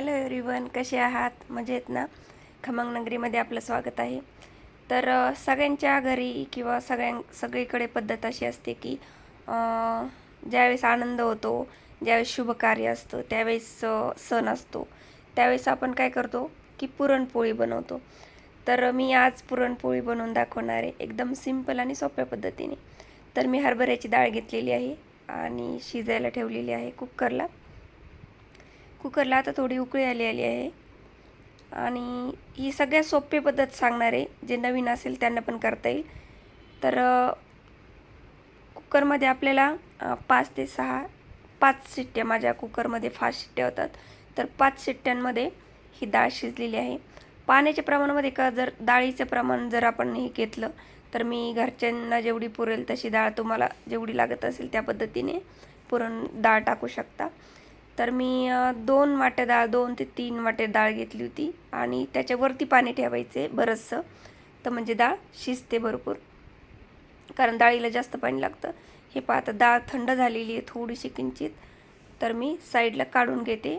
Hello everyone कसे आहात? मजेत ना? खमंग नगरीमध्ये आपलं स्वागत आहे. तर सगळ्यांच्या घरी किंवा सगळ्यां सगळीकडे पद्धत अशी असते की ज्यावेळेस आनंद होतो ज्यावेळेस शुभकार्य असतं त्यावेळेस सण असतो. त्यावेळेस आपण काय करतो की पुरणपोळी बनवतो. तर मी आज पुरणपोळी बनवून दाखवणार आहे एकदम सिंपल आणि सोप्या पद्धतीने. तर मी हरभऱ्याची डाळ घेतलेली आहे आणि शिजायला ठेवलेली आहे कुकरला. कुकरला आता थोडी उकळी आली आली आहे. आणि ही सगळ्यात सोपी पद्धत सांगणार आहे. जे नवीन असेल त्यांना पण करता येईल. तर कुकरमध्ये आपल्याला पाच ते सहा पाच शिट्ट्या माझ्या कुकरमध्ये फास्ट शिट्ट्या होतात. तर पाच शिट्ट्यांमध्ये ही डाळ शिजलेली आहे. पाण्याच्या प्रमाणामध्ये का जर डाळीचं प्रमाण जर आपण हे घेतलं तर मी घरच्यांना जेवढी पुरेल तशी डाळ तुम्हाला जेवढी लागत असेल त्या पद्धतीने पुरण डाळ टाकू शकता. तर मी दोन वाट्या डाळ दोन ते तीन वाटे डाळ घेतली होती. आणि त्याच्यावरती पाणी ठेवायचे बरंचसं. तर म्हणजे डाळ शिजते भरपूर. कारण डाळीला जास्त पाणी लागतं. हे पाहता डाळ थंड झालेली आहे थोडीशी किंचित. तर मी साईडला काढून घेते.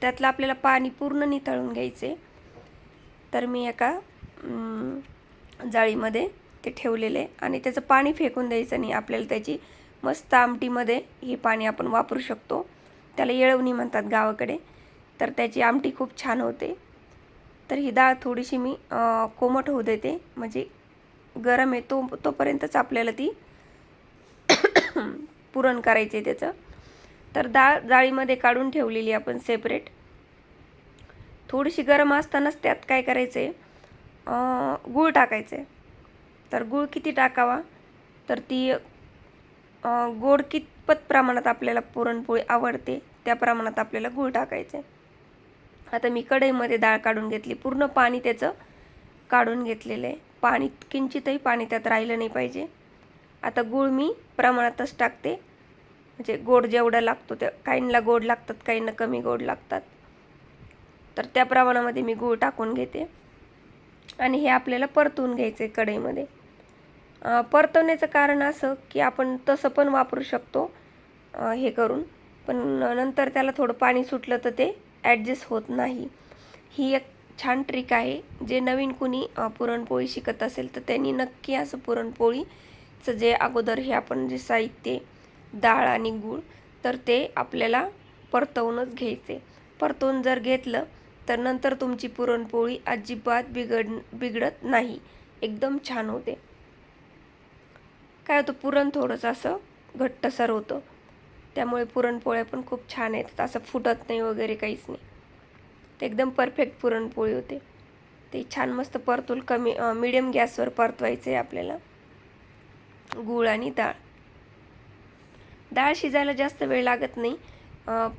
त्यातलं आपल्याला पाणी पूर्ण निथळून घ्यायचे तर मी एका जाळीमध्ये ते ठेवलेले. आणि त्याचं पाणी फेकून द्यायचं नाही. आपल्याला त्याची मस्त आमटीमध्ये हे पाणी आपण वापरू शकतो. त्याला येळवणी म्हणतात गावाकडे. तर त्याची आमटी खूप छान होते. तर ही डाळ थोडीशी मी कोमट होऊ देते. म्हणजे गरम आहे तो तोपर्यंतच आपल्याला ती पुरण करायचं आहे त्याचं. तर डाळ जाळीमध्ये काढून ठेवलेली आपण सेपरेट थोडीशी गरम असतानाच त्यात काय करायचं आहे गूळ टाकायचं आहे तर गूळ किती टाकावा? तर ती गोड कितपत प्रमाणात आपल्याला पुरणपोळी आवडते त्या प्रमाणात आपल्याला गूळ टाकायचं. आहे आता मी कढईमध्ये डाळ काढून घेतली पूर्ण पाणी त्याचं काढून घेतलेलं आहे. पाणी किंचितही पाणी त्यात राहिलं नाही पाहिजे. आता गूळ मी प्रमाणातच टाकते. म्हणजे गोड जेवढा लागतो त्या काहींना गोड लागतात काहींना कमी गोड लागतात. तर त्या प्रमाणामध्ये मी गूळ टाकून घेते. आणि हे आपल्याला परतून घ्यायचं आहे कढईमध्ये. परतवण्याचं कारण असं की आपण तसं पण वापरू शकतो हे करून. पण नंतर त्याला थोडं पाणी सुटलं तर ते ॲडजस्ट होत नाही. ही एक छान ट्रिक आहे जे नवीन कुणी पुरणपोळी शिकत असेल तर त्यांनी नक्की असं पुरणपोळीचं जे अगोदर हे आपण जे साहित्य डाळ आणि गूळ तर ते आपल्याला परतवूनच घ्यायचे. परतवून जर घेतलं तर नंतर तुमची पुरणपोळी अजिबात बिघड बिघडत नाही. एकदम छान होते. काय होतं पुरण थोडंसं असं घट्टसर होतं. त्यामुळे पुरणपोळ्या पण खूप छान आहेत. असं फुटत नाही वगैरे काहीच नाही. ते एकदम परफेक्ट पुरणपोळी होते. ते छान मस्त परतूल कमी मिडियम गॅसवर परतवायचं आहे आपल्याला. गूळ आणि डाळ. डाळ शिजायला जास्त वेळ लागत नाही.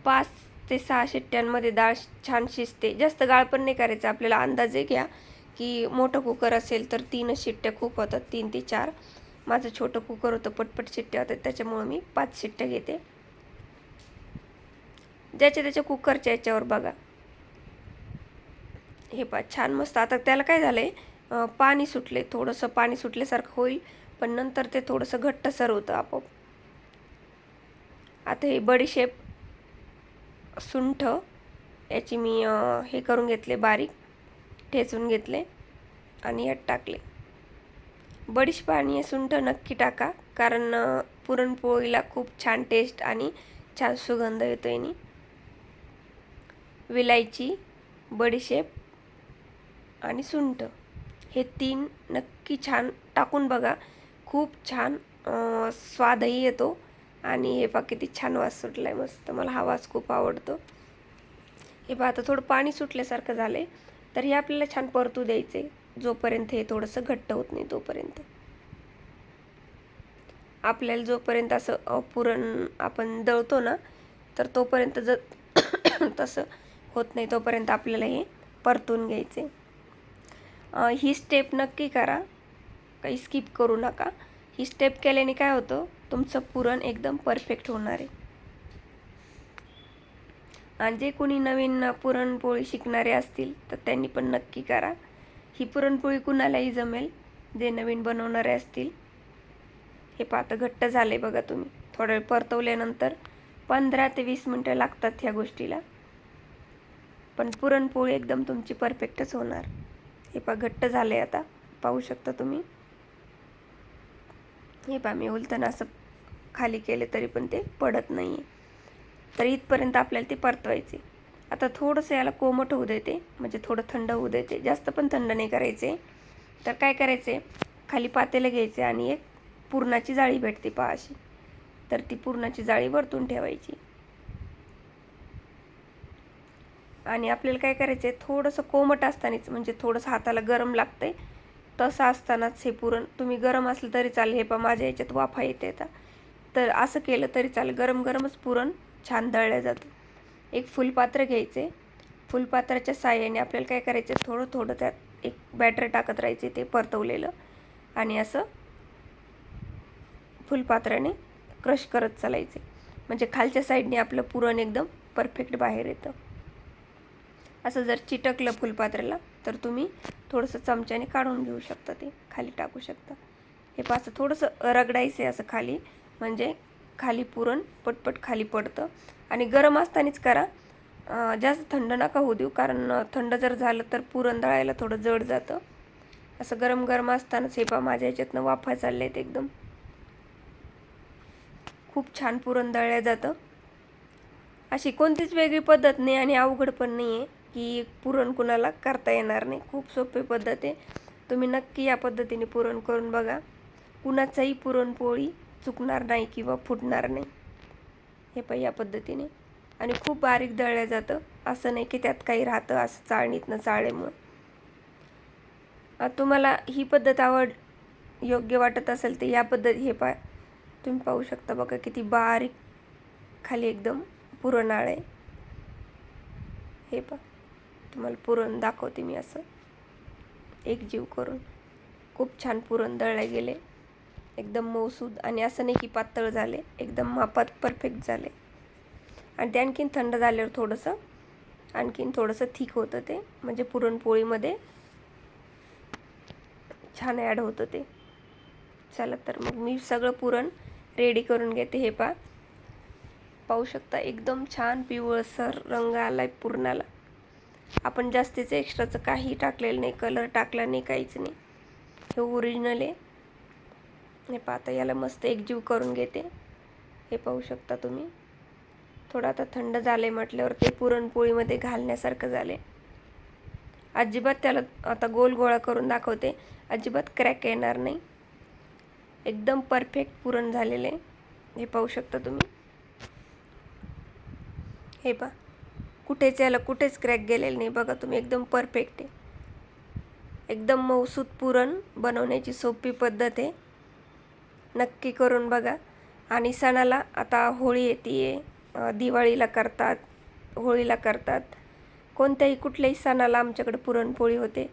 पाच ते सहा शिट्ट्यांमध्ये डाळ छान शिजते. जास्त गाळ पण नाही करायचं. आपल्याला अंदाजे घ्या की मोठं कुकर असेल तर तीनच शिट्ट्या खूप होतात. तीन ते चार. माझं छोटं कुकर होतं पटपट शिट्ट्या होतात त्याच्यामुळं मी पाच शिट्ट्या घेते. ज्याच्या त्याच्या कुकरच्या याच्यावर बघा. हे पा छान मस्त. आता त्याला काय झालं आहे पाणी सुटले थोडंसं पाणी सुटल्यासारखं होईल पण नंतर ते थोडंसं घट्टसर होतं आपोआप. आता हे बडीशेप सुंठ याची मी हे करून घेतले बारीक ठेचून घेतले आणि यात टाकले. बडीशेप आणि सुंठ नक्की टाका. कारण पुरणपोळीला खूप छान टेस्ट आणि छान सुगंध येतो याने विलायची बडीशेप आणि सुंठ हे तीन नक्की छान टाकून बघा. खूप छान स्वादही येतो आणि हे पहा किती छान वास सुटला आहे मस्त. मला हा वास खूप आवडतो. हे पहा आता थोडं पाणी सुटल्यासारखं झालं आहे तर हे आपल्याला छान परतू द्यायचे जोपर्यंत हे थोडंसं घट्ट होत नाही तोपर्यंत. आपल्याला जोपर्यंत असं पुरण आपण दळतो ना तर तोपर्यंत जर तसं होत नाही तोपर्यंत आपल्याला हे परतून घ्यायचे. ही स्टेप नक्की करा. काही स्किप करू नका. ही स्टेप केल्याने काय होतं? तुमचं पुरण एकदम परफेक्ट होणार आहे. आणि जे कोणी नवीन पुरणपोळी शिकणारे असतील तर त्यांनी पण नक्की करा. ही पुरणपोळी कुणालाही जमेल. जे नवीन बनवणारे असतील. हे पातं घट्ट झाले बघा तुम्ही. थोडं वेळ परतवल्यानंतर पंधरा ते वीस मिनटं लागतात ह्या गोष्टीला. पण पुरणपोळी एकदम तुमची परफेक्टच होणार. हे पा घट्ट झाले आता. पाहू शकता तुम्ही. हे पा मी उलताना असं खाली केले तरी पण ते पडत नाही आहे तर इथपर्यंत आपल्याला ते परतवायचे आता थोडंसं याला कोमट होऊ देते म्हणजे थोडं थंड होऊ देते. जास्त पण थंड नाही करायचे. तर काय करायचे? खाली पातेलं घ्यायचे आणि एक पुरणाची जाळी भेटते पहा अशी. तर ती पुरणाची जाळी वरतून ठेवायची. आणि आपल्याला काय करायचं आहे थोडंसं कोमट असतानाच म्हणजे थोडंसं हाताला गरम लागतंय तसं असतानाच हे पुरण तुम्ही गरम असलं तरी चालेल. हे पहा माझ्या याच्यात वाफा येते आता. तर असं केलं तरी चालेल. गरम गरमच पुरण छान दळलं जातं. एक फुलपात्र घ्यायचे. फुलपात्राच्या साह्याने आपल्याला काय करायचं? थोडं थोडं त्यात एक बॅटर टाकत राहायचे ते परतवलेलं. आणि असं फुलपात्राने क्रश करत चालायचे. म्हणजे खालच्या साईडने आपलं पुरण एकदम परफेक्ट बाहेर येतं. असं जर चिटकलं फुलपात्राला तर तुम्ही थोडंसं चमच्याने काढून घेऊ शकता ते. खाली टाकू शकता. हे पासं थोडंसं रगडायचं आहे असं खाली. म्हणजे खाली पुरण पटपट खाली पडतं. आणि गरम असतानाच करा. जास्त थंड नका होऊ देऊ कारण थंड जर झालं तर पुरण दळायला थोडं जड जातं. असं गरम गरम असतानाच हे पा माझ्या याच्यातनं वाफा चालले आहेत एकदम. खूप छान पुरण दळल्या जातं. अशी कोणतीच वेगळी पद्धत नाही आणि अवघड पण नाही आहे की पुरण कुणाला करता येणार नाही. खूप सोपी पद्धत आहे. तुम्ही नक्की या पद्धतीने पुरण करून बघा. कुणाचाही पुरणपोळी चुकणार नाही किंवा फुटणार नाही. हे पण या पद्धतीने. आणि खूप बारीक दळलं जातं. असं नाही की त्यात काही राहतं असं चाळणीतनं चाळेमुळं तुम्हाला ही पद्धत आवड योग्य वाटत असेल तर या पद्धत हे पा तुम्ही पाहू शकता बघा किती बारीक खाली एकदम पुरण आहे. हे पा तुम्हाला पुरण दाखवते मी असं. एक जीव करून. खूप छान पुरण दळले गेले एकदम मऊसूद आणि असं नाही की पातळ झाले एकदम मापात परफेक्ट झाले. आणि ते आणखीन थंड झाल्यावर थोडंसं आणखीन थोडंसं थिक होतं ते म्हणजे पुरणपोळीमध्ये छान ॲड होतं ते. चला तर मग मी सगळं पुरण रेडी करून घेते हे पा पाहू शकता एकदम छान पिवळसर रंग आला आहे पुरणाला. आपण जास्तीचं एक्स्ट्राचं काही टाकलेलं नाही कलर टाकला नाही काहीच नाही. हे ओरिजिनल आहे. हे पाहता. याला मस्त एकजीव करून घेते. हे पाहू शकता तुम्ही. थोडं आता थंड झालं आहे म्हटल्यावर ते पुरणपोळीमध्ये घालण्यासारखं झाले अजिबात त्याला आता गोल गोळा करून दाखवते. अजिबात क्रॅक येणार नाही. एकदम परफेक्ट पुरण झालेलं आहे हे पाहू शकता तुम्ही. हे पा कुठेच याला कुठेच क्रॅक गेलेलं नाही. बघा तुम्ही एकदम परफेक्ट आहे. एकदम मौसूद पुरण बनवण्याची सोपी पद्धत आहे. नक्की करून बघा. आणि सणाला आता होळी येते दिवाळीला करतात होळीला करतात. कोणत्याही कुठल्याही सणाला आमच्याकडे पुरणपोळी होते.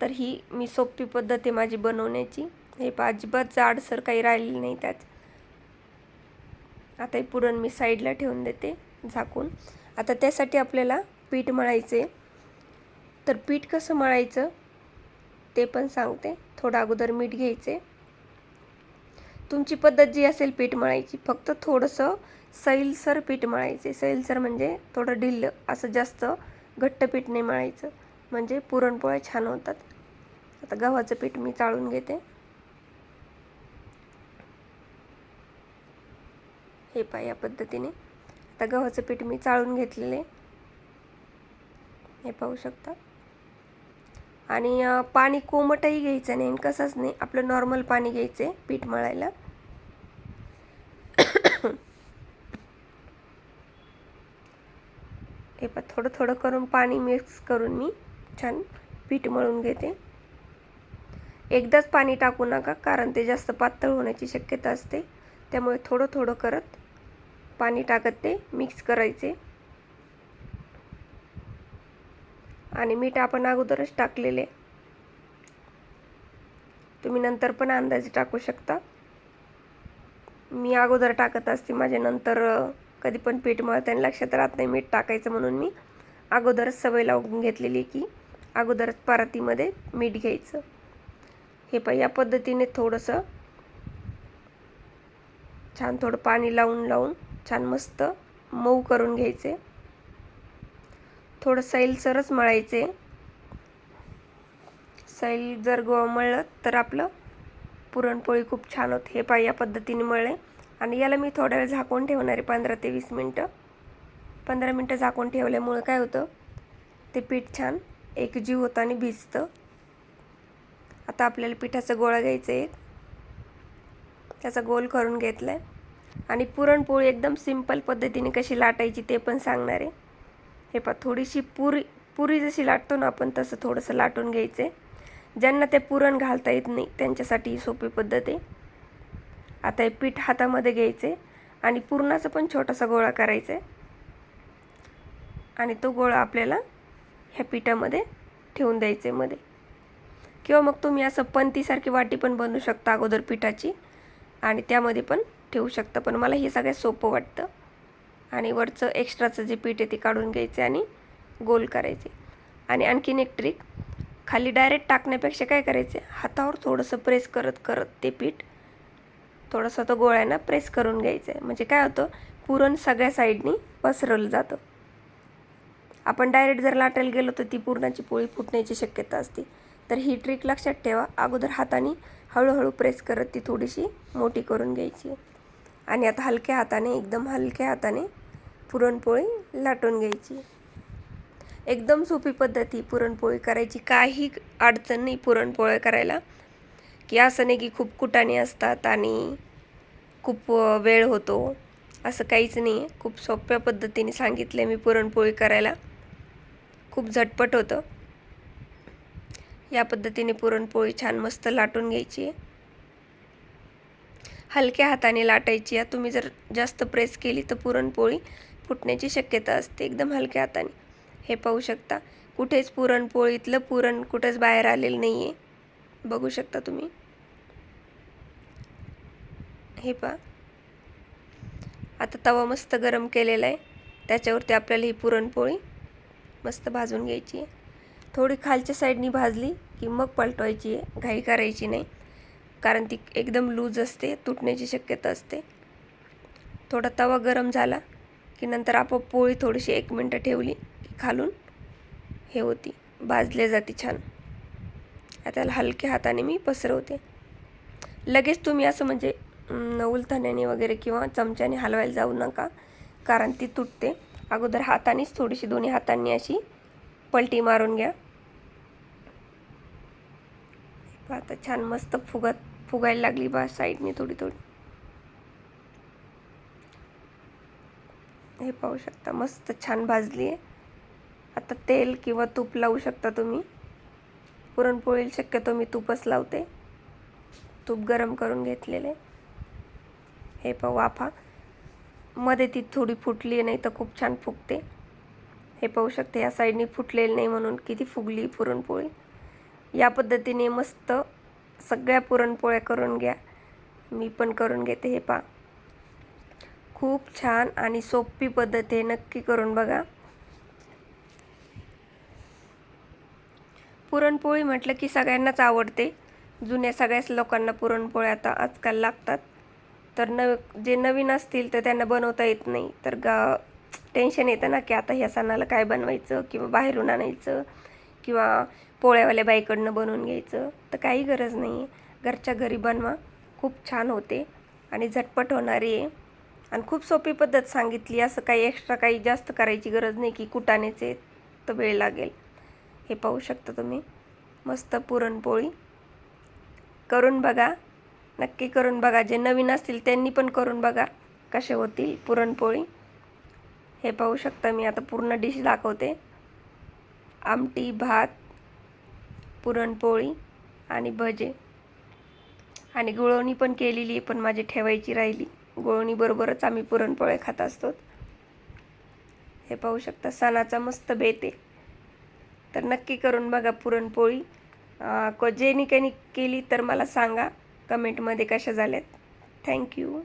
तर ही मी सोपी पद्धत आहे माझी बनवण्याची. हे अजिबात जाडसर काही राहिलेली नाही त्यात. आता हे पुरण मी साईडला ठेवून देते झाकून. आता त्यासाठी आपल्याला पीठ मळायचे तर पीठ कसं मळायचं ते पण सांगते. थोडं अगोदर मीठ घ्यायचे तुमची पद्धत जी असेल पीठ मळायची फक्त थोडंसं सैलसर पीठ मळायचे. सैलसर म्हणजे थोडं ढिल्लं असं जास्त घट्ट पीठ नाही मळायचं. म्हणजे पुरणपोळ्या छान होतात. आता गव्हाचं पीठ मी चाळून घेते. हे पा या पद्धतीने. आता गव्हाचं पीठ मी चाळून घेतलेले. हे पाहू शकता. आणि पाणी कोमटही घ्यायचं नाही कसंच नाही आपलं नॉर्मल पाणी घ्यायचं आहे पीठ मळायला. हे पण थोडं थोडं करून पाणी मिक्स करून मी छान पीठ मळून घेते. एकदाच पाणी टाकू नका कारण ते जास्त पातळ होण्याची शक्यता असते. त्यामुळे थोडं थोडं करत पाणी टाकत ते मिक्स करायचे. आणि मीठ आपण अगोदरच टाकलेले. तुम्ही नंतर पण अंदाजे टाकू शकता. मी अगोदर टाकत असते माझ्या नंतर कधी पण पीठ मळताना लक्षात राहत नाही मीठ टाकायचं म्हणून मी अगोदरच सवय लावून घेतलेली की अगोदरच परातीमध्ये मीठ घ्यायचं. हे पण या पद्धतीने थोडंसं छान थोडं पाणी लावून लावून छान मस्त मऊ करून घ्यायचे. थोडं सैलसरच मळायचे. सैल जर गो मळलं तर आपलं पुरणपोळी खूप छान होते. हे पाय या पद्धतीने मळले. आणि याला मी थोडा वेळ झाकून ठेवणार आहे पंधरा ते वीस मिनटं. पंधरा मिनटं झाकून ठेवल्यामुळं काय होतं ते पीठ छान एकजीव होतं आणि भिजतं. आता आपल्याला पिठाचा गोळा घ्यायचा आहे. त्याचा गोल करून घेतला आहे आणि पुरणपोळी एकदम सिंपल पद्धतीने कशी लाटायची ते पण सांगणार आहे. हे पा थोडीशी पुरी पुरी जशी लाटतो ना आपण तसं थोडंसं लाटून घ्यायचं. आहे ज्यांना ते पुरण घालता येत नाही त्यांच्यासाठी ही सोपी पद्धत आहे. आता हे पीठ हातामध्ये घ्यायचे आणि पुरणाचा पण छोटासा गोळा करायचा आहे. आणि तो गोळा आपल्याला ह्या पिठामध्ये ठेवून द्यायचे मध्ये. किंवा मग तुम्ही असं पंतीसारखी वाटी पण बनवू शकता अगोदर पिठाची. आणि त्यामध्ये पण ठेवू शकता. पण मला हे सगळ्यात सोपं वाटतं. आणि वरचं एक्स्ट्राचं जे पीठ आहे ते काढून घ्यायचे आणि गोल करायचे. आणि आणखीन एक ट्रिक खाली डायरेक्ट टाकण्यापेक्षा काय करायचे? हातावर थोडंसं प्रेस करत करत ते पीठ थोडंसं तो गोळ्यानं प्रेस करून घ्यायचं आहे म्हणजे काय होतं? पुरण सगळ्या साईडनी पसरवलं जातं. आपण डायरेक्ट जर लाटायला गेलो तर ती पुरणाची पोळी फुटण्याची शक्यता असते. तर ही ट्रिक लक्षात ठेवा. अगोदर हाताने हळूहळू प्रेस करत ती थोडीशी मोठी करून घ्यायची. आणि आता हलक्या हाताने एकदम हलक्या हाताने पुरणपोळी लाटून घ्यायची. एकदम सोपी पद्धती पुरणपोळी करायची. काही अडचण नाही पुरणपोळ्या करायला. की असं नाही की खूप कुटाणे असतात आणि खूप वेळ होतो. असं काहीच नाही. आहे खूप सोप्या पद्धतीने सांगितलं आहे मी पुरणपोळी करायला. खूप झटपट होतं. या पद्धतीने पुरणपोळी छान मस्त लाटून घ्यायची. आहे हलक्या हाताने लाटायची. या तुम्ही जर जास्त प्रेस केली तर पुरणपोळी फुटण्याची शक्यता असते एकदम हलक्या हाताने. हे पाहू शकता. कुठेच पुरणपोळीतलं पुरण कुठेच बाहेर आलेलं नाही आहे बघू शकता तुम्ही. हे पहा. आता तवा मस्त गरम केलेला आहे. त्याच्यावरती आपल्याला ही पुरणपोळी मस्त भाजून घ्यायची आहे. थोडी खालच्या साईडनी भाजली की मग पलटवायची आहे. घाई करायची नाही. कारण ती एकदम लूज असते तुटण्याची शक्यता असते. थोडा तवा गरम झाला की नंतर आपोआप पोळी थोडीशी एक मिनटं ठेवली की खालून हे होती. भाजले जाते छान. आता हलक्या हाताने मी पसरवते. लगेच तुम्ही असं म्हणजे उलथण्याने वगैरे किंवा चमच्याने हलवायला जाऊ नका कारण ती तुटते. अगोदर हातानेच थोडीशी दोन्ही हातांनी अशी पलटी मारून घ्या. आता छान मस्त फुगत फुगायला लागली बा साईडने थोडी थोडी पाहू शकता. मस्त छान भाजली आहे आता तेल किंवा तूप लावू शकता तुम्ही. पुरणपोळीला शक्यतो मी तूपच लावते. तूप गरम करून घेतलेले. हे पाहू वाफा. मध्ये ती थोडी फुटली नाही तर खूप छान फुगते. हे पाहू शकते या साईडनी फुटलेली नाही म्हणून किती फुगली पुरणपोळी. या पद्धतीने मस्त सगळ्या पुरणपोळ्या करून घ्या. मी पण करून घेते हे पा खूप छान आणि सोपी पद्धत आहे. नक्की करून बघा. पुरणपोळी म्हटलं की सगळ्यांनाच आवडते. जुन्या सगळ्याच लोकांना पुरणपोळ्या आता आजकाल लागतात. तर न जे नवीन असतील तर त्यांना बनवता येत नाही. तर गा टेन्शन येतं ना की आता ह्या सणाला काय बनवायचं किंवा बाहेरून आणायचं किंवा पोळ्यावाल्या बाईकडनं बनवून घ्यायचं. तर काही गरज नाही आहे घरच्या घरी बनवा. खूप छान होते. आणि झटपट होणारी आहे. आणि खूप सोपी पद्धत सांगितली असं काही एक्स्ट्रा काही जास्त करायची गरज नाही की कुटानेचे तर वेळ लागेल. हे पाहू शकता तुम्ही. मस्त पुरणपोळी. करून बघा. नक्की करून बघा. जे नवीन असतील त्यांनी पण करून बघा कसे होतील पुरणपोळी. हे पाहू शकता मी. आता पूर्ण डिश दाखवते. आमटी भात पुरणपोळी आणि भजे. आणि गुळवणी पण केलेली पण माझी ठेवायची राहिली. गोळणीबरोबरच आम्ही पुरणपोळ्या खात असतो. हे पाहू शकता सणाचा मस्त बेत आहे. तर नक्की करून बघा पुरणपोळी. को जेनी काही केली तर मला सांगा. कमेंटमध्ये कशा झाल्यात. थँक्यू